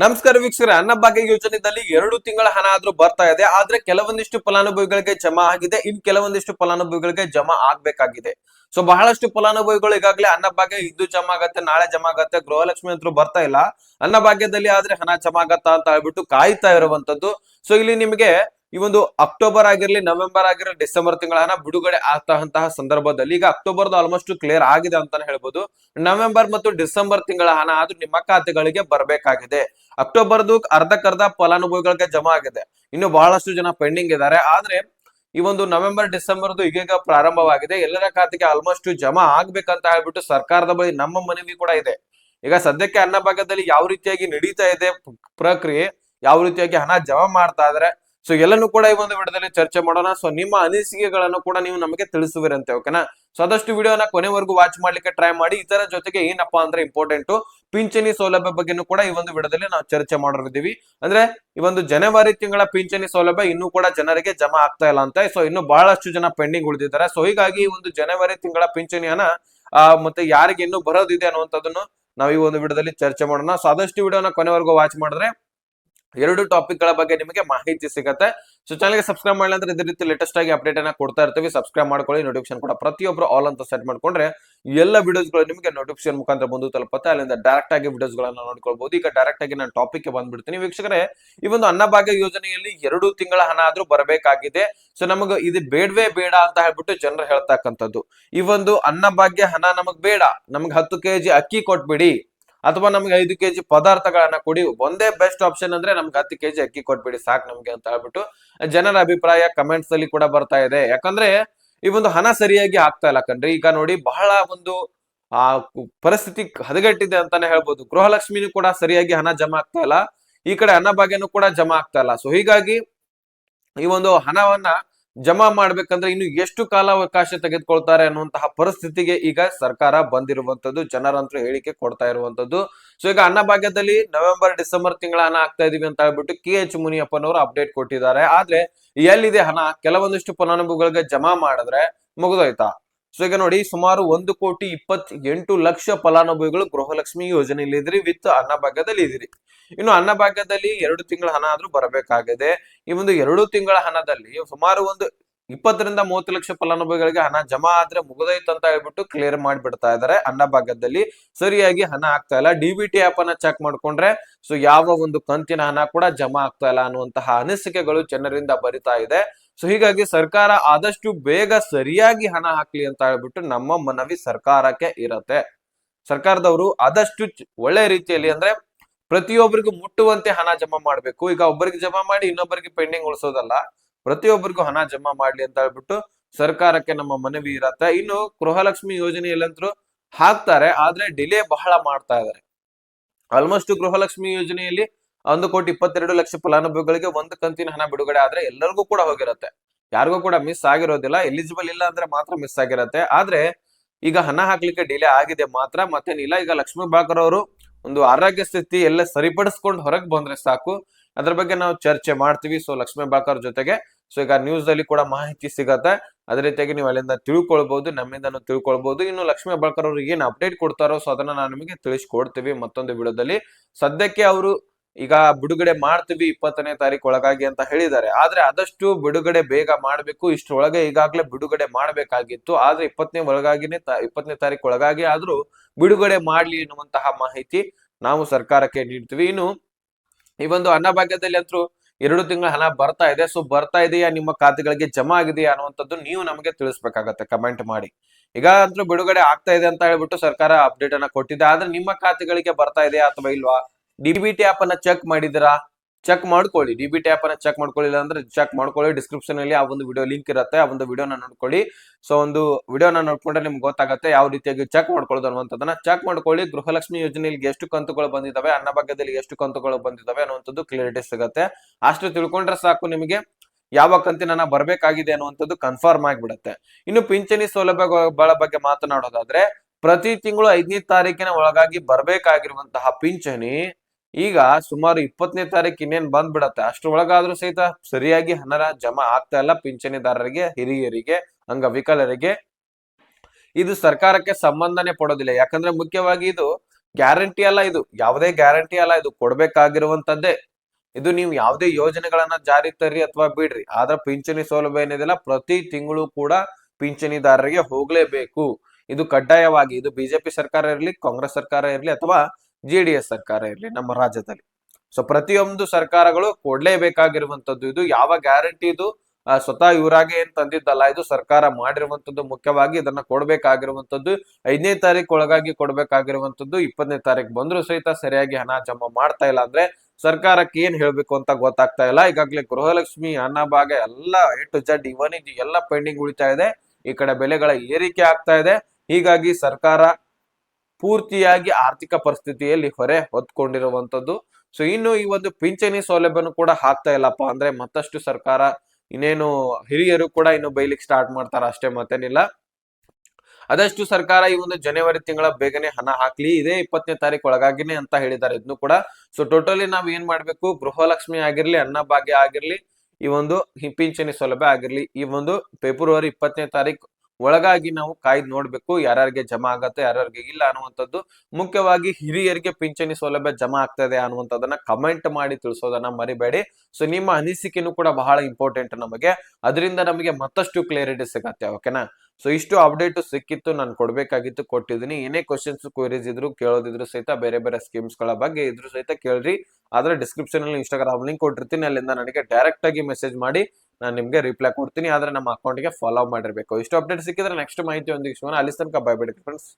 ನಮಸ್ಕಾರ ವೀಕ್ಷಕರ ಅನ್ನಭಾಗ್ಯ ಯೋಜನೆಯಲ್ಲಿ ಎರಡು ತಿಂಗಳ ಹಣ ಆದ್ರೂ ಬರ್ತಾ ಇದೆ, ಆದ್ರೆ ಕೆಲವೊಂದಿಷ್ಟು ಫಲಾನುಭವಿಗಳಿಗೆ ಜಮಾ ಆಗಿದೆ, ಇನ್ ಕೆಲವೊಂದಿಷ್ಟು ಫಲಾನುಭವಿಗಳಿಗೆ ಜಮಾ ಆಗ್ಬೇಕಾಗಿದೆ. ಸೊ ಬಹಳಷ್ಟು ಫಲಾನುಭವಿಗಳು ಈಗಾಗಲೇ ಅನ್ನಭಾಗ್ಯ ಇದ್ದು ಜಮಾ ಆಗತ್ತೆ, ನಾಳೆ ಜಮಾ ಆಗತ್ತೆ, ಗೃಹಲಕ್ಷ್ಮಿ ಅಂತೂ ಬರ್ತಾ ಇಲ್ಲ. ಅನ್ನಭಾಗ್ಯದಲ್ಲಿ ಆದ್ರೆ ಹಣ ಜಮಾ ಆಗತ್ತಾ ಅಂತ ಹೇಳ್ಬಿಟ್ಟು ಕಾಯ್ತಾ ಇರುವಂತದ್ದು. ಸೊ ಇಲ್ಲಿ ನಿಮಗೆ ಈ ಒಂದು ಅಕ್ಟೋಬರ್ ಆಗಿರ್ಲಿ ನವೆಂಬರ್ ಆಗಿರ್ಲಿ ಡಿಸೆಂಬರ್ ತಿಂಗಳ ಹಣ ಬಿಡುಗಡೆ ಆಗ್ತಂತಹ ಸಂದರ್ಭದಲ್ಲಿ ಈಗ ಅಕ್ಟೋಬರ್ ಆಲ್ಮೋಸ್ಟ್ ಕ್ಲಿಯರ್ ಆಗಿದೆ ಅಂತಾನೆ ಹೇಳ್ಬೋದು. ನವೆಂಬರ್ ಮತ್ತು ಡಿಸೆಂಬರ್ ತಿಂಗಳ ಹಣ ಅದು ನಿಮ್ಮ ಖಾತೆಗಳಿಗೆ ಬರಬೇಕಾಗಿದೆ. ಅಕ್ಟೋಬರ್ದು ಅರ್ಧಕ್ಕರ್ಧ ಫಲಾನುಭವಿಗಳಿಗೆ ಜಮಾ ಆಗಿದೆ. ಇನ್ನು ಬಹಳಷ್ಟು ಜನ ಪೆಂಡಿಂಗ್ ಇದ್ದಾರೆ. ಆದ್ರೆ ಈ ಒಂದು ನವೆಂಬರ್ ಡಿಸೆಂಬರ್ದು ಈಗೀಗ ಪ್ರಾರಂಭವಾಗಿದೆ. ಎಲ್ಲರ ಖಾತೆಗೆ ಆಲ್ಮೋಸ್ಟ್ ಜಮಾ ಆಗ್ಬೇಕಂತ ಹೇಳ್ಬಿಟ್ಟು ಸರ್ಕಾರದ ಬಳಿ ನಮ್ಮ ಮನವಿ ಕೂಡ ಇದೆ. ಈಗ ಸದ್ಯಕ್ಕೆ ಅನ್ನ ಭಾಗದಲ್ಲಿ ಯಾವ ರೀತಿಯಾಗಿ ನಡೀತಾ ಇದೆ ಪ್ರಕ್ರಿಯೆ, ಯಾವ ರೀತಿಯಾಗಿ ಹಣ ಜಮಾ ಮಾಡ್ತಾ ಇದಾರೆ ಸೊ ಎಲ್ಲನೂ ಕೂಡ ಈ ಒಂದು ವಿಡಿಯೋದಲ್ಲಿ ಚರ್ಚೆ ಮಾಡೋಣ. ಸೊ ನಿಮ್ಮ ಅನಿಸಿಕೆಗಳನ್ನು ಕೂಡ ನೀವು ನಮಗೆ ತಿಳಿಸುವಿರಂತೆ ಓಕೆನಾ ಸೊ ಆದಷ್ಟು ವಿಡಿಯೋನ ಕೊನೆವರೆಗೂ ವಾಚ್ ಮಾಡ್ಲಿಕ್ಕೆ ಟ್ರೈ ಮಾಡಿ. ಇತರ ಜೊತೆಗೆ ಏನಪ್ಪಾ ಅಂದ್ರೆ ಇಂಪಾರ್ಟೆಂಟ್ ಪಿಂಚಣಿ ಸೌಲಭ್ಯ ಬಗ್ಗೆನೂ ಕೂಡ ಈ ಒಂದು ವಿಡಿಯೋದಲ್ಲಿ ನಾವು ಚರ್ಚೆ ಮಾಡಿರ್ತೀವಿ ಅಂದ್ರೆ, ಈ ಒಂದು ಜನವರಿ ತಿಂಗಳ ಪಿಂಚಣಿ ಸೌಲಭ್ಯ ಇನ್ನೂ ಕೂಡ ಜನರಿಗೆ ಜಮಾ ಆಗ್ತಾ ಇಲ್ಲ ಅಂತ. ಸೊ ಇನ್ನು ಬಹಳಷ್ಟು ಜನ ಪೆಂಡಿಂಗ್ ಉಳಿದಿದ್ದಾರೆ. ಸೊ ಹೀಗಾಗಿ ಈ ಒಂದು ಜನವರಿ ತಿಂಗಳ ಪಿಂಚಣಿಯನ್ನ ಮತ್ತೆ ಯಾರಿಗೆ ಇನ್ನೂ ಬರೋದಿದೆ ಅನ್ನುವಂಥದ್ದನ್ನು ನಾವು ಈ ಒಂದು ವಿಡಿಯೋದಲ್ಲಿ ಚರ್ಚೆ ಮಾಡೋಣ. ಸೊ ಆದಷ್ಟು ವಿಡಿಯೋನ ಕೊನೆವರೆಗೂ ವಾಚ್ ಮಾಡಿದ್ರೆ ಎರಡು ಟಾಪಿಕ್ಗಳ ಬಗ್ಗೆ ನಿಮಗೆ ಮಾಹಿತಿ ಸಿಗುತ್ತೆ. ಸೊ ಚಾನಲ್ಗೆ ಸಬ್ಸ್ಕ್ರೈಬ್ ಮಾಡಿಲ್ಲ ಅಂದ್ರೆ ಇದೇ ರೀತಿ ಲೇಟೆಸ್ಟ್ ಆಗಿ ಅಪ್ಡೇಟ್ ಅನ್ನ ಕೊಡ್ತಾ ಇರ್ತೀವಿ. ಸಬ್ಸ್ಕ್ರೈಬ್ ಮಾಡ್ಕೊಳ್ಳಿ ನೋಟಿಫಿಕೇಶನ್ ಕೂಡ ಪ್ರತಿಯೊಬ್ಬರು ಆಲ್ ಅಂತ ಸೆಟ್ ಮಾಡ್ಕೊಂಡ್ರೆ ಎಲ್ಲ ವಿಡಿಯೋಸ್ಗಳು ನಿಮಗೆ ನೋಟಿಫಿಕೇಶನ್ ಮುಖಾಂತರ ಬಂದು ತಲುಪುತ್ತೆ. ಅಲ್ಲಿಂದ ಡೈರೆಕ್ಟ್ ಆಗಿ ವಿಡಿಯೋಸ್ ಗಳನ್ನ ನೋಡ್ಕೊಳ್ಬಹುದು ಈಗ ಡೈರೆಕ್ಟ್ ಆಗಿ ನಾನು ಟಾಪಿಕ್ಗೆ ಬಂದ್ಬಿಡ್ತೀನಿ. ವೀಕ್ಷಕರೇ, ಈ ಒಂದು ಅನ್ನಭಾಗ್ಯ ಯೋಜನೆಯಲ್ಲಿ ಎರಡು ತಿಂಗಳ ಹಣ ಆದ್ರೂ ಬರಬೇಕಾಗಿದೆ. ಸೊ ನಮಗೆ ಇದು ಬೇಡವೇ ಬೇಡ ಅಂತ ಹೇಳ್ಬಿಟ್ಟು ಜನರು ಹೇಳ್ತಕ್ಕಂಥದ್ದು. ಈ ಒಂದು ಅನ್ನಭಾಗ್ಯ ಹಣ ನಮಗ್ ಬೇಡ. ನಮ್ಗೆ ಹತ್ತು ಕೆಜಿ ಅಕ್ಕಿ ಕೊಟ್ಬಿಡಿ. ಅಥವಾ ನಮ್ಗೆ ಐದು ಕೆಜಿ ಪದಾರ್ಥಗಳನ್ನ ಕೊಡಿ. ಒಂದೇ ಬೆಸ್ಟ್ ಆಪ್ಷನ್ ಅಂದ್ರೆ ನಮ್ಗೆ ಹತ್ತು ಕೆಜಿ ಅಕ್ಕಿ ಕೊಟ್ಬಿಡಿ, ಸಾಕು ನಮ್ಗೆ ಅಂತ ಹೇಳ್ಬಿಟ್ಟು ಜನರ ಅಭಿಪ್ರಾಯ ಕಮೆಂಟ್ಸ್ ಅಲ್ಲಿ ಕೂಡ ಬರ್ತಾ ಇದೆ. ಯಾಕಂದ್ರೆ ಈ ಒಂದು ಹಣ ಸರಿಯಾಗಿ ಆಗ್ತಾ ಇಲ್ಲ ಕಣ್ರಿ. ಈಗ ನೋಡಿ ಬಹಳ ಒಂದು, ಆ, ಪರಿಸ್ಥಿತಿ ಹದಗೆಟ್ಟಿದೆ ಅಂತಾನೆ ಹೇಳ್ಬೋದು. ಗೃಹಲಕ್ಷ್ಮಿನೂ ಕೂಡ ಸರಿಯಾಗಿ ಹಣ ಜಮಾ ಆಗ್ತಾ ಇಲ್ಲ. ಈ ಕಡೆ ಅನ್ನಭಾಗ್ಯನೂ ಕೂಡ ಜಮಾ ಆಗ್ತಾ ಇಲ್ಲ. ಸೊ ಹೀಗಾಗಿ ಈ ಒಂದು ಹಣವನ್ನ ಜಮಾ ಮಾಡ್ಬೇಕಂದ್ರೆ ಇನ್ನು ಎಷ್ಟು ಕಾಲಾವಕಾಶ ತೆಗೆದುಕೊಳ್ತಾರೆ ಅನ್ನುವಂತಹ ಪರಿಸ್ಥಿತಿಗೆ ಈಗ ಸರ್ಕಾರ ಬಂದಿರುವಂತದ್ದು ಜನರಂತೂ ಹೇಳಿಕೆ ಕೊಡ್ತಾ ಇರುವಂತದ್ದು ಸೊ ಈಗ ಅನ್ನಭಾಗ್ಯದಲ್ಲಿ ನವೆಂಬರ್ ಡಿಸೆಂಬರ್ ತಿಂಗಳ ಹಣ ಆಗ್ತಾ ಇದೀವಿ ಅಂತ ಹೇಳ್ಬಿಟ್ಟು ಕೆ ಎಚ್ ಮುನಿಯಪ್ಪನವರು ಅಪ್ಡೇಟ್ ಕೊಟ್ಟಿದ್ದಾರೆ. ಆದ್ರೆ ಎಲ್ಲಿದೆ ಹಣ? ಕೆಲವೊಂದಿಷ್ಟು ಫಲಾನುಭವಿಗಳಿಗೆ ಜಮಾ ಮಾಡಿದ್ರೆ ಮುಗಿದೋಯ್ತಾ? ಸೊ ಈಗ ನೋಡಿ ಸುಮಾರು ಒಂದು ಕೋಟಿ ಇಪ್ಪತ್ ಎಂಟು ಲಕ್ಷ ಫಲಾನುಭವಿಗಳು ಗೃಹಲಕ್ಷ್ಮಿ ಯೋಜನೆಯಲ್ಲಿ ಇದ್ರಿ ವಿತ್ ಅನ್ನಭಾಗ್ಯದಲ್ಲಿ ಇದ್ರಿ ಇನ್ನು ಅನ್ನಭಾಗ್ಯದಲ್ಲಿ ಎರಡು ತಿಂಗಳ ಹಣ ಆದ್ರೂ ಬರಬೇಕಾಗಿದೆ. ಈ ಒಂದು ಎರಡು ತಿಂಗಳ ಹಣದಲ್ಲಿ ಸುಮಾರು ಒಂದು ಇಪ್ಪತ್ತರಿಂದ ಮೂವತ್ತು ಲಕ್ಷ ಫಲಾನುಭವಿಗಳಿಗೆ ಹಣ ಜಮಾ ಆದ್ರೆ ಮುಗಿದೈತ್ ಅಂತ ಹೇಳ್ಬಿಟ್ಟು ಕ್ಲಿಯರ್ ಮಾಡಿಬಿಡ್ತಾ ಇದಾರೆ ಅನ್ನಭಾಗ್ಯದಲ್ಲಿ ಸರಿಯಾಗಿ ಹಣ ಆಗ್ತಾ ಇಲ್ಲ. ಡಿ ಬಿ ಟಿ ಆಪ್ ಅನ್ನ ಚೆಕ್ ಮಾಡ್ಕೊಂಡ್ರೆ ಸೊ ಯಾವ ಒಂದು ಕಂತಿನ ಹಣ ಕೂಡ ಜಮಾ ಆಗ್ತಾ ಇಲ್ಲ ಅನ್ನುವಂತಹ ಅನಿಸಿಕೆಗಳು ಜನರಿಂದ ಬರಿತಾ ಇದೆ. ಸೊ ಹೀಗಾಗಿ ಸರ್ಕಾರ ಆದಷ್ಟು ಬೇಗ ಸರಿಯಾಗಿ ಹಣ ಹಾಕ್ಲಿ ಅಂತ ಹೇಳ್ಬಿಟ್ಟು ನಮ್ಮ ಮನವಿ ಸರ್ಕಾರಕ್ಕೆ ಇರತ್ತೆ. ಸರ್ಕಾರದವರು ಆದಷ್ಟು ಒಳ್ಳೆ ರೀತಿಯಲ್ಲಿ ಅಂದ್ರೆ ಪ್ರತಿಯೊಬ್ಬರಿಗೂ ಮುಟ್ಟುವಂತೆ ಹಣ ಜಮಾ ಮಾಡ್ಬೇಕು. ಈಗ ಒಬ್ಬರಿಗೆ ಜಮಾ ಮಾಡಿ ಇನ್ನೊಬ್ಬರಿಗೆ ಪೆಂಡಿಂಗ್ ಉಳಿಸೋದಲ್ಲ, ಪ್ರತಿಯೊಬ್ಬರಿಗೂ ಹಣ ಜಮಾ ಮಾಡ್ಲಿ ಅಂತ ಹೇಳ್ಬಿಟ್ಟು ಸರ್ಕಾರಕ್ಕೆ ನಮ್ಮ ಮನವಿ ಇರತ್ತೆ. ಇನ್ನು ಗೃಹಲಕ್ಷ್ಮಿ ಯೋಜನೆಯಲ್ಲಂತರೂ ಹಾಕ್ತಾರೆ, ಆದ್ರೆ ಡಿಲೇ ಬಹಳ ಮಾಡ್ತಾ ಇದಾರೆ. ಆಲ್ಮೋಸ್ಟ್ ಗೃಹಲಕ್ಷ್ಮಿ ಯೋಜನೆಯಲ್ಲಿ ಒಂದು ಕೋಟಿ ಇಪ್ಪತ್ತೆರಡು ಲಕ್ಷ ಫಲಾನುಭವಿಗಳಿಗೆ ಒಂದು ಕಂತಿನ ಹಣ ಬಿಡುಗಡೆ ಆದ್ರೆ ಎಲ್ಲರಿಗೂ ಕೂಡ ಹೋಗಿರುತ್ತೆ. ಯಾರಿಗೂ ಕೂಡ ಮಿಸ್ ಆಗಿರೋದಿಲ್ಲ ಎಲಿಜಿಬಲ್ ಇಲ್ಲ ಅಂದ್ರೆ ಮಾತ್ರ ಮಿಸ್ ಆಗಿರತ್ತೆ. ಆದ್ರೆ ಈಗ ಹಣ ಹಾಕ್ಲಿಕ್ಕೆ ಡಿಲೇ ಆಗಿದೆ ಮಾತ್ರ. ಮತ್ತೇನಿಲ್ಲ ಈಗ ಲಕ್ಷ್ಮೀ ಬಾಕರ್ ಅವರು ಒಂದು ಆರೋಗ್ಯ ಸ್ಥಿತಿ ಎಲ್ಲ ಸರಿಪಡಿಸ್ಕೊಂಡು ಹೊರಗೆ ಬಂದ್ರೆ ಸಾಕು. ಅದ್ರ ಬಗ್ಗೆ ನಾವು ಚರ್ಚೆ ಮಾಡ್ತೀವಿ. ಸೊ ಲಕ್ಷ್ಮೀ ಬಾಕರ್ ಜೊತೆಗೆ. ಸೊ ಈಗ ನ್ಯೂಸ್ ಅಲ್ಲಿ ಕೂಡ ಮಾಹಿತಿ ಸಿಗತ್ತೆ. ಅದೇ ರೀತಿಯಾಗಿ ನೀವು ಅಲ್ಲಿಂದ ತಿಳ್ಕೊಳ್ಬಹುದು ನಮ್ಮಿಂದನು ತಿಳ್ಕೊಳ್ಬಹುದು ಇನ್ನು ಲಕ್ಷ್ಮೀ ಬಾಕರ್ ಅವರು ಏನ್ ಅಪ್ಡೇಟ್ ಕೊಡ್ತಾರೋ, ಸೊ ಅದನ್ನ ನಾನು ನಿಮಗೆ ತಿಳಿಸ್ಕೊಡ್ತೀವಿ ಮತ್ತೊಂದು ವಿಡಿಯೋದಲ್ಲಿ. ಸದ್ಯಕ್ಕೆ ಅವರು ಈಗ ಬಿಡುಗಡೆ ಮಾಡ್ತೀವಿ ಇಪ್ಪತ್ತನೇ ತಾರೀಕು ಒಳಗಾಗಿ ಅಂತ ಹೇಳಿದ್ದಾರೆ. ಆದ್ರೆ ಆದಷ್ಟು ಬಿಡುಗಡೆ ಬೇಗ ಮಾಡ್ಬೇಕು. ಇಷ್ಟೊಳಗೆ ಈಗಾಗಲೇ ಬಿಡುಗಡೆ ಮಾಡ್ಬೇಕಾಗಿತ್ತು. ಆದ್ರೆ ಇಪ್ಪತ್ತನೇ ಒಳಗಾಗಿನೇ ಇಪ್ಪತ್ತನೇ ತಾರೀಕು ಒಳಗಾಗಿ ಆದ್ರೂ ಬಿಡುಗಡೆ ಮಾಡ್ಲಿ ಎನ್ನುವಂತಹ ಮಾಹಿತಿ ನಾವು ಸರ್ಕಾರಕ್ಕೆ ನೀಡ್ತೀವಿ. ಇನ್ನು ಈ ಒಂದು ಅನ್ನಭಾಗ್ಯದಲ್ಲಿ ಅಂತೂ ಎರಡು ತಿಂಗಳ ಹಣ ಬರ್ತಾ ಇದೆ. ಸೊ ಬರ್ತಾ ಇದೆಯಾ? ನಿಮ್ಮ ಖಾತೆಗಳಿಗೆ ಜಮಾ ಆಗಿದೆಯಾ? ಅನ್ನುವಂಥದ್ದು ನೀವು ನಮಗೆ ತಿಳಿಸ್ಬೇಕಾಗತ್ತೆ. ಕಮೆಂಟ್ ಮಾಡಿ. ಈಗ ಅಂತೂ ಬಿಡುಗಡೆ ಆಗ್ತಾ ಇದೆ ಅಂತ ಹೇಳ್ಬಿಟ್ಟು ಸರ್ಕಾರ ಅಪ್ಡೇಟ್ ಅನ್ನ ಕೊಟ್ಟಿದೆ. ಆದ್ರೆ ನಿಮ್ಮ ಖಾತೆಗಳಿಗೆ ಬರ್ತಾ ಇದೆಯಾ ಅಥವಾ ಇಲ್ವಾ? ಡಿ ಬಿ ಟಿ ಆಪ್ ಅನ್ನ ಚೆಕ್ ಮಾಡಿದಿರಾ ಚೆಕ್ ಮಾಡ್ಕೊಳ್ಳಿ. ಡಿಬಿಟಿ ಆಪ್ ಅನ್ನ ಚೆಕ್ ಮಾಡ್ಕೊಳ್ಳಿಲ್ಲ ಅಂದ್ರೆ ಚೆಕ್ ಮಾಡ್ಕೊಳ್ಳಿ. ಡಿಸ್ಕ್ರಿಪ್ಷನ್ ಅಲ್ಲಿ ಆ ಒಂದು ವಿಡಿಯೋ ಲಿಂಕ್ ಇರುತ್ತೆ. ಆ ಒಂದು ವಿಡಿಯೋನ ನೋಡ್ಕೊಳ್ಳಿ. ಸೊ ಒಂದು ವಿಡಿಯೋನ ನೋಡ್ಕೊಂಡ್ರೆ ನಿಮ್ಗೆ ಗೊತ್ತಾಗುತ್ತೆ ಯಾವ ರೀತಿಯಾಗಿ ಚೆಕ್ ಮಾಡ್ಕೊಳ್ಳೋದು ಅನ್ನುವಂಥದ್ದನ್ನ. ಚೆಕ್ ಮಾಡ್ಕೊಳ್ಳಿ. ಗೃಹಲಕ್ಷ್ಮಿ ಯೋಜನೆಯಲ್ಲಿ ಎಷ್ಟು ಕಂತುಗಳು ಬಂದಿದಾವೆ ಅನ್ನಭಾಗ್ಯದಲ್ಲಿ ಎಷ್ಟು ಕಂತುಗಳು ಬಂದಿದಾವೆ ಅನ್ನುವಂಥದ್ದು ಕ್ಲಿಯರಿಟಿ ಸಿಗುತ್ತೆ. ಅಷ್ಟು ತಿಳ್ಕೊಂಡ್ರೆ ಸಾಕು ನಿಮಗೆ ಯಾವ ಕಂತಿನ ಬರ್ಬೇಕಾಗಿದೆ ಅನ್ನುವಂಥದ್ದು ಕನ್ಫರ್ಮ್ ಆಗಿಬಿಡುತ್ತೆ. ಇನ್ನು ಪಿಂಚಣಿ ಸೌಲಭ್ಯಗಳ ಬಗ್ಗೆ ಮಾತನಾಡೋದಾದ್ರೆ, ಪ್ರತಿ ತಿಂಗಳು ಐದನೇ ತಾರೀಕಿನ ಒಳಗಾಗಿ ಬರಬೇಕಾಗಿರುವಂತಹ ಪಿಂಚಣಿ ಈಗ ಸುಮಾರು ಇಪ್ಪತ್ತನೇ ತಾರೀಕು ಇನ್ನೇನ್ ಬಂದ್ಬಿಡತ್ತೆ? ಅಷ್ಟ್ರೊಳಗಾದ್ರೂ ಸಹಿತ ಸರಿಯಾಗಿ ಹಣರ ಜಮಾ ಆಗ್ತಾ ಇಲ್ಲ ಪಿಂಚಣಿದಾರರಿಗೆ, ಹಿರಿಯರಿಗೆ, ಅಂಗವಿಕಲರಿಗೆ. ಇದು ಸರ್ಕಾರಕ್ಕೆ ಸಂಬಂಧನೇ ಪಡೋದಿಲ್ಲ. ಯಾಕಂದ್ರೆ ಮುಖ್ಯವಾಗಿ ಇದು ಗ್ಯಾರಂಟಿ ಅಲ್ಲ ಇದು. ಯಾವುದೇ ಗ್ಯಾರಂಟಿ ಅಲ್ಲ ಇದು. ಕೊಡ್ಬೇಕಾಗಿರುವಂತದ್ದೇ ಇದು ನೀವು ಯಾವುದೇ ಯೋಜನೆಗಳನ್ನ ಜಾರಿ ತರ್ರಿ ಅಥವಾ ಬಿಡ್ರಿ. ಆದ್ರೆ ಪಿಂಚಣಿ ಸೌಲಭ್ಯ ಏನಿದೆಯಲ್ಲ, ಪ್ರತಿ ತಿಂಗಳು ಕೂಡ ಪಿಂಚಣಿದಾರರಿಗೆ ಹೋಗ್ಲೇಬೇಕು. ಇದು ಕಡ್ಡಾಯವಾಗಿ. ಇದು ಬಿಜೆಪಿ ಸರ್ಕಾರ ಇರಲಿ, ಕಾಂಗ್ರೆಸ್ ಸರ್ಕಾರ ಇರಲಿ ಅಥವಾ ಜೆ ಡಿ ಎಸ್ ಸರ್ಕಾರ ಇರಲಿ, ನಮ್ಮ ರಾಜ್ಯದಲ್ಲಿ. ಸೊ ಪ್ರತಿಯೊಂದು ಸರ್ಕಾರಗಳು ಕೊಡ್ಲೇಬೇಕಾಗಿರುವಂತದ್ದು ಇದು. ಯಾವ ಗ್ಯಾರಂಟಿ ಇದು? ಸ್ವತಃ ಇವರಾಗೆ ಏನ್ ತಂದಿದ್ದಲ್ಲ, ಇದು ಸರ್ಕಾರ ಮಾಡಿರುವಂತದ್ದು ಮುಖ್ಯವಾಗಿ ಇದನ್ನ ಕೊಡ್ಬೇಕಾಗಿರುವಂತದ್ದು ಐದನೇ ತಾರೀಕು ಒಳಗಾಗಿ ಕೊಡ್ಬೇಕಾಗಿರುವಂತದ್ದು ಇಪ್ಪತ್ತನೇ ತಾರೀಕು ಬಂದ್ರು ಸಹಿತ ಸರಿಯಾಗಿ ಹಣ ಜಮಾ ಮಾಡ್ತಾ ಇಲ್ಲ ಅಂದ್ರೆ ಸರ್ಕಾರಕ್ಕೆ ಏನ್ ಹೇಳ್ಬೇಕು ಅಂತ ಗೊತ್ತಾಗ್ತಾ ಇಲ್ಲ. ಈಗಾಗಲೇ ಗೃಹಲಕ್ಷ್ಮಿ ಅನ್ನಭಾಗ ಎಲ್ಲ ಎ ಟು ಜಡ್ ಇವನ್ ಇದು ಎಲ್ಲ ಪೆಂಡಿಂಗ್ ಉಳಿತಾ ಇದೆ. ಈ ಕಡೆ ಬೆಲೆಗಳ ಏರಿಕೆ ಆಗ್ತಾ ಇದೆ. ಹೀಗಾಗಿ ಸರ್ಕಾರ ಪೂರ್ತಿಯಾಗಿ ಆರ್ಥಿಕ ಪರಿಸ್ಥಿತಿಯಲ್ಲಿ ಹೊರೆ ಹೊತ್ಕೊಂಡಿರುವಂತದ್ದು ಸೊ ಇನ್ನು ಈ ಒಂದು ಪಿಂಚಣಿ ಸೌಲಭ್ಯನು ಕೂಡ ಹಾಕ್ತಾ ಇಲ್ಲಪ್ಪ ಅಂದ್ರೆ ಮತ್ತಷ್ಟು ಸರ್ಕಾರ ಇನ್ನೇನು ಹಿರಿಯರು ಕೂಡ ಇನ್ನು ಬೈಲಿಕ್ ಸ್ಟಾರ್ಟ್ ಮಾಡ್ತಾರ ಅಷ್ಟೇ ಮತ್ತೇನಿಲ್ಲ. ಅದಷ್ಟು ಸರ್ಕಾರ ಈ ಒಂದು ಜನವರಿ ತಿಂಗಳ ಬೇಗನೆ ಹಣ ಹಾಕ್ಲಿ, ಇದೇ ಇಪ್ಪತ್ತನೇ ತಾರೀಕು ಒಳಗಾಗಿನೇ ಅಂತ ಹೇಳಿದ್ದಾರೆ ಇದನ್ನು ಕೂಡ. ಸೊ ಟೋಟಲಿ ನಾವ್ ಏನ್ ಮಾಡ್ಬೇಕು? ಗೃಹಲಕ್ಷ್ಮಿ ಆಗಿರ್ಲಿ ಅನ್ನಭಾಗ್ಯ ಆಗಿರ್ಲಿ, ಈ ಒಂದು ಪಿಂಚಣಿ ಸೌಲಭ್ಯ ಆಗಿರ್ಲಿ, ಈ ಒಂದು ಫೆಬ್ರವರಿ ಇಪ್ಪತ್ತನೇ ತಾರೀಕು ಒಳಗಾಗಿ ನಾವು ಕಾಯ್ದು ನೋಡ್ಬೇಕು, ಯಾರ್ಯಾರಿಗೆ ಜಮಾ ಆಗತ್ತೆ, ಯಾರ್ಯಾರಿಗೆ ಇಲ್ಲ ಅನ್ನುವಂಥದ್ದು. ಮುಖ್ಯವಾಗಿ ಹಿರಿಯರಿಗೆ ಪಿಂಚಣಿ ಸೌಲಭ್ಯ ಜಮಾ ಆಗ್ತದೆ ಅನ್ನುವಂಥದ್ದನ್ನ ಕಮೆಂಟ್ ಮಾಡಿ ತಿಳಿಸೋದನ್ನ ಮರಿಬೇಡಿ. ಸೊ ನಿಮ್ಮ ಅನಿಸಿಕೆನೂ ಕೂಡ ಬಹಳ ಇಂಪಾರ್ಟೆಂಟ್ ನಮಗೆ. ಅದರಿಂದ ನಮಗೆ ಮತ್ತಷ್ಟು ಕ್ಲಿಯರಿಟಿ ಸಿಗತ್ತೆ ಓಕೆನಾ ಸೊ ಇಷ್ಟು ಅಪ್ಡೇಟ್ ಸಿಕ್ಕಿತ್ತು, ನಾನು ಕೊಡ್ಬೇಕಾಗಿತ್ತು, ಕೊಟ್ಟಿದ್ದೀನಿ. ಏನೇ ಕ್ವಶನ್ಸ್ ಕ್ವರೀಸ್ ಇದ್ರು ಕೇಳೋದಿದ್ರು ಸಹಿತ ಬೇರೆ ಬೇರೆ ಸ್ಕೀಮ್ಸ್ಗಳ ಬಗ್ಗೆ ಇದ್ರು ಸಹಿತ ಕೇಳ್ರಿ. ಆದ್ರೆ ಡಿಸ್ಕ್ರಿಪ್ಷನ್ ಅಲ್ಲಿ ಇನ್ಸ್ಟಾಗ್ರಾಮ್ ಲಿಂಕ್ ಕೊಟ್ಟಿರ್ತೀನಿ. ಅಲ್ಲಿಂದ ನನಗೆ ಡೈರೆಕ್ಟ್ ಆಗಿ ಮೆಸೇಜ್ ಮಾಡಿ. ನಾನು ನಿಮ್ಗೆ ರಿಪ್ಲೈ ಕೊಡ್ತೀನಿ, ಆದ್ರೆ ನಮ್ಮ ಅಕೌಂಟ್ಗೆ ಫಾಲೋ ಮಾಡಿರ್ಬೇಕು. ಇಷ್ಟು ಅಪ್ಡೇಟ್ ಸಿಕ್ಕಿದ್ರೆ ನೆಕ್ಸ್ಟ್ ಮಾಹಿತಿ ಒಂದಿಗೆ ಸಿಗೋಣ ಅಲ್ಲಿ ತನಕ ಬೈ ಫ್ರೆಂಡ್ಸ್